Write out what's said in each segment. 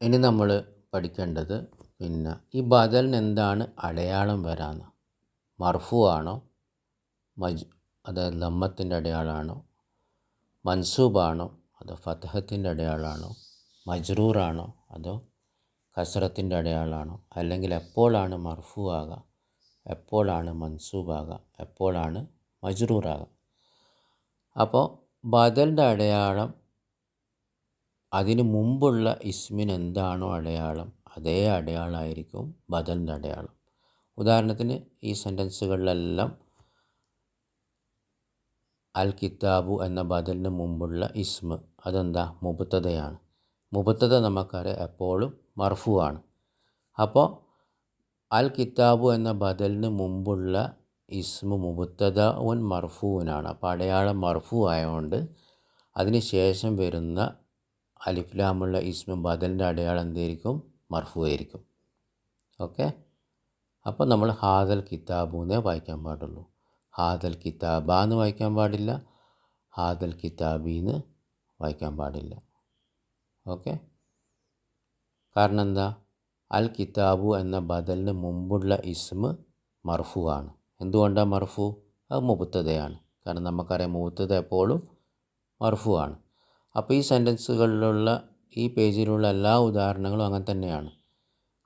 ഇനി നമ്മൾ പഠിക്കേണ്ടത് പിന്നെ ഈ ബദലിന് എന്താണ് അടയാളം വരാന്ന്. മർഫു ആണോ? മജ് അതായത് ലമ്മത്തിന്റെ അടയാളമാണോ മൻസൂബാണോ അതോ ഫതഹത്തിന്റെ അടയാളമാണോ മജ്റൂറാണോ അതോ കസറത്തിന്റെ അടയാളമാണോ അല്ലെങ്കിൽ എപ്പോഴാണ് മർഫു ആകുക എപ്പോഴാണ് മൻസൂബാകുക എപ്പോഴാണ് മജ്റൂറാകുക അപ്പോൾ ബദലിന്റെ അടയാളം അതിന് മുമ്പുള്ള ഇസ്മിന് എന്താണോ അടയാളം അതേ അടയാളമായിരിക്കും ബദലിന്റെ അടയാളം. ഉദാഹരണത്തിന് ഈ സെന്റൻസുകളിലെല്ലാം അൽ കിതാബു എന്ന ബദലിന് മുമ്പുള്ള ഇസ്മ് അതെന്താ? മുബത്തതയാണ്. മുബത്തത നമുക്കറിയാം എപ്പോഴും മർഫു ആണ് അപ്പോൾ അൽ കിതാബു എന്ന ബദലിന് മുമ്പുള്ള ഇസ്മു മുബത്തദഉൻ മർഫുവിനാണ് അപ്പോൾ അടയാളം മർഫു ആയതുകൊണ്ട് അതിന് ശേഷം വരുന്ന അലിഫ്ലാമുള്ള ഇസ്മു ബദലിന്റെ അടയാളം എന്തായിരിക്കും? മർഫു ആയിരിക്കും ഓക്കെ? അപ്പോൾ നമ്മൾ ഹാദൽ കിതാബു എന്നേ വായിക്കാൻ പാടുള്ളൂ. ഹാദൽ കിതാബ എന്ന് വായിക്കാൻ പാടില്ല. ഹാദൽ കിതാബീന്ന് വായിക്കാൻ പാടില്ല. ഓക്കെ? കാരണം എന്താ? അൽ കിതാബു എന്ന ബദലിന് മുമ്പുള്ള ഇസ്മ് മർഫു ആണ് എന്തുകൊണ്ടാണ് മർഫു? അത് മുബത്തതയാണ് കാരണം നമുക്കറിയാം മുബത്തത എപ്പോഴും മർഫു ആണ് അപ്പോൾ ഈ സെന്റൻസുകളിലുള്ള ഈ പേജിലുള്ള എല്ലാ ഉദാഹരണങ്ങളും അങ്ങനെ തന്നെയാണ്.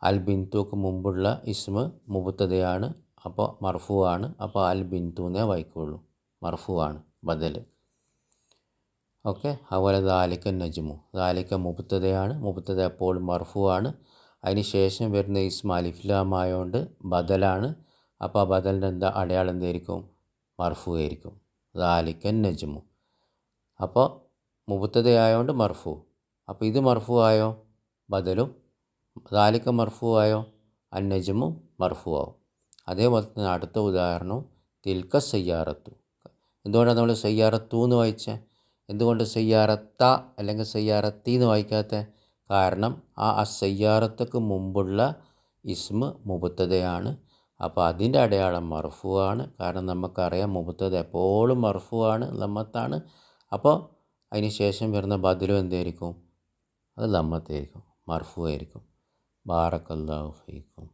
അൽ ബിന്തുക്ക് മുമ്പുള്ള ഇസ്മ മുബത്തതയാണ് അപ്പോൾ മർഫു ആണ് അപ്പോൾ അൽ ബിന്തുന്നേ വായിക്കുള്ളൂ. മർഫു ആണ് ബദൽ ഓക്കെ അതുപോലെ ദാലിക്ക നജ്മു. ദാലിക്ക മുബത്തതയാണ് മുബത്തത എപ്പോഴും മർഫു ആണ് അതിന് ശേഷം വരുന്ന ഇസ്മ അലിഫ്ലാമായതുകൊണ്ട് ബദലാണ്. അപ്പോൾ ആ ബദലിന്റെ എന്താ അടയാളം എന്തായിരിക്കും? മർഫു ആയിരിക്കും ദാലിക്കൻ നജ്മു. അപ്പോൾ മുബത്തതയായതുകൊണ്ട് മർഫു. അപ്പോൾ ഇത് മർഫു ആയോ ബദലും. ദാലിക്ക മർഫു ആയോ അന്നജമും മർഫു ആവും അതേപോലെ തന്നെ അടുത്ത ഉദാഹരണം തിൽക്ക സയ്യാറത്തു. എന്തുകൊണ്ടാണ് നമ്മൾ സയ്യാറത്തു എന്ന് വായിച്ചത് എന്തുകൊണ്ട് സയ്യാറത്ത അല്ലെങ്കിൽ സയ്യാറത്തി എന്ന് വായിക്കാത്ത? കാരണം ആ അസയ്യാറത്തക്ക് മുമ്പുള്ള ഇസ്മ മുബത്തതയാണ് അപ്പോൾ അതിന്റെ അടയാളം മർഫു ആണ് കാരണം നമുക്കറിയാം മുബത്തത എപ്പോഴും മർഫു ആണ് ലമ്മത്താണ് അപ്പോൾ അതിന് ശേഷം വരുന്ന ബദലും എന്തായിരിക്കും? അത് ലമ്മത്തായിരിക്കും മർഫു ആയിരിക്കും ബാറക്കല്ലാഹു ഫീക്കും.